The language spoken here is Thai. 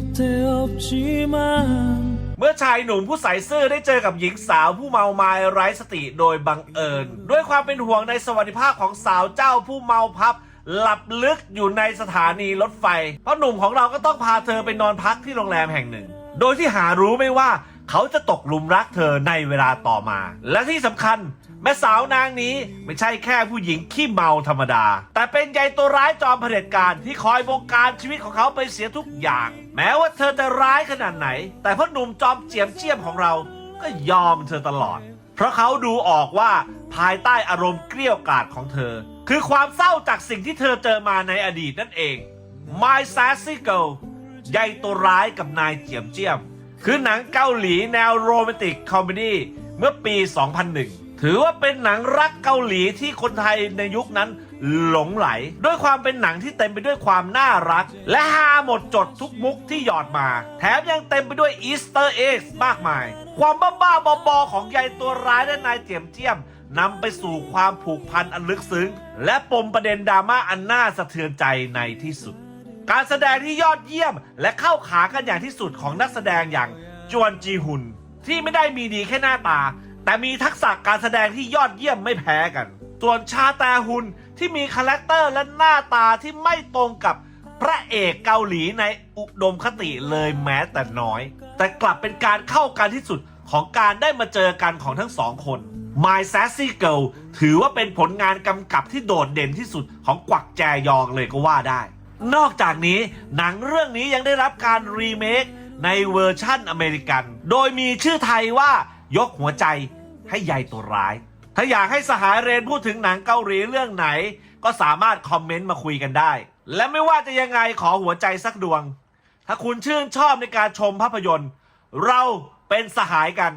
곁에 없지만 เมื่อชายหนุ่มผู้ใส่ซื่อได้เจอกับหญิงสาวผู้เมาไม้ไร้สติโดยบังเอิญ ด้วยความเป็นห่วงในสวัสดิภาพของสาวเจ้าผู้เมาพับ หลับลึกอยู่ในสถานีรถไฟ เพราะหนุ่มของเราก็ต้องพาเธอไปนอนพักที่โรงแรมแห่งหนึ่ง โดยที่หารู้ไม่ว่า เขาจะตกหลุมรักเธอในเวลาต่อมา และที่สำคัญ แม่สาวนางนี้ไม่ใช่แค่ผู้หญิงขี้เมาธรรมดา แต่เป็นใยตัวร้ายจอมเผด็จการที่คอยบงการชีวิตของเขาไปเสียทุกอย่าง แม้ว่าเธอจะร้ายขนาดไหน แต่พ่อหนุ่มจอมเจียมเจียมของเรา ก็ยอมเธอตลอด เพราะเขาดูออกว่าภายใต้อารมณ์เกลี้ยกล่อดของเธอ คือความเศร้าจากสิ่งที่เธอเจอมาในอดีตนั่นเอง My Sassy Girl ใยตัวร้ายกับนายเจียมเจียม คือหนังเกาหลีแนวโรแมนติกคอมเมดี้เมื่อปี 2001 ถือว่าเป็นหนังรักเกาหลีที่คนไทยในยุคนั้นหลงไหล ด้วยความเป็นหนังที่เต็มไปด้วยความน่ารัก และฮาหมดจดทุกมุกที่หยอดมา แถมยังเต็มไปด้วยอีสเตอร์เอ็กซ์มากมาย ความบ้าๆบอๆของยายตัวร้ายและนายเจียมเจียมนำไปสู่ความผูกพันอันลึกซึ้ง และปมประเด็นดราม่าอันน่าสะเทือนใจในที่สุด การแสดงที่ยอดเยี่ยม และเข้าขากันอย่างที่สุดของนักแสดงอย่างจวนจีฮุน ที่ไม่ได้มีดีแค่หน้าตา แต่มีทักษะการแสดงที่ยอดเยี่ยมไม่แพ้กัน ส่วนชาแตฮุนที่มีคาแรคเตอร์และหน้าตาที่ไม่ตรงกับพระเอกเกาหลีในอุดมคติเลยแม้แต่น้อย แต่กลับเป็นการเข้ากันที่สุดของการได้มาเจอกันของทั้งสองคน My Sassy Girl ถือว่าเป็นผลงานกำกับที่โดดเด่นที่สุดของกวักแจยองเลยก็ว่าได้ นอกจากนี้หนังเรื่องนี้ยังได้รับการรีเมคในเวอร์ชั่นอเมริกัน โดยมีชื่อไทยว่ายกหัวใจให้ยายตัวร้าย ถ้าอยากให้สหายเรนพูดถึงหนังเกาหลีเรื่องไหน ก็สามารถคอมเมนต์มาคุยกันได้ และไม่ว่าจะยังไงขอหัวใจสักดวง ถ้าคุณชื่นชอบในการชมภาพยนตร์ เราเป็นสหายกัน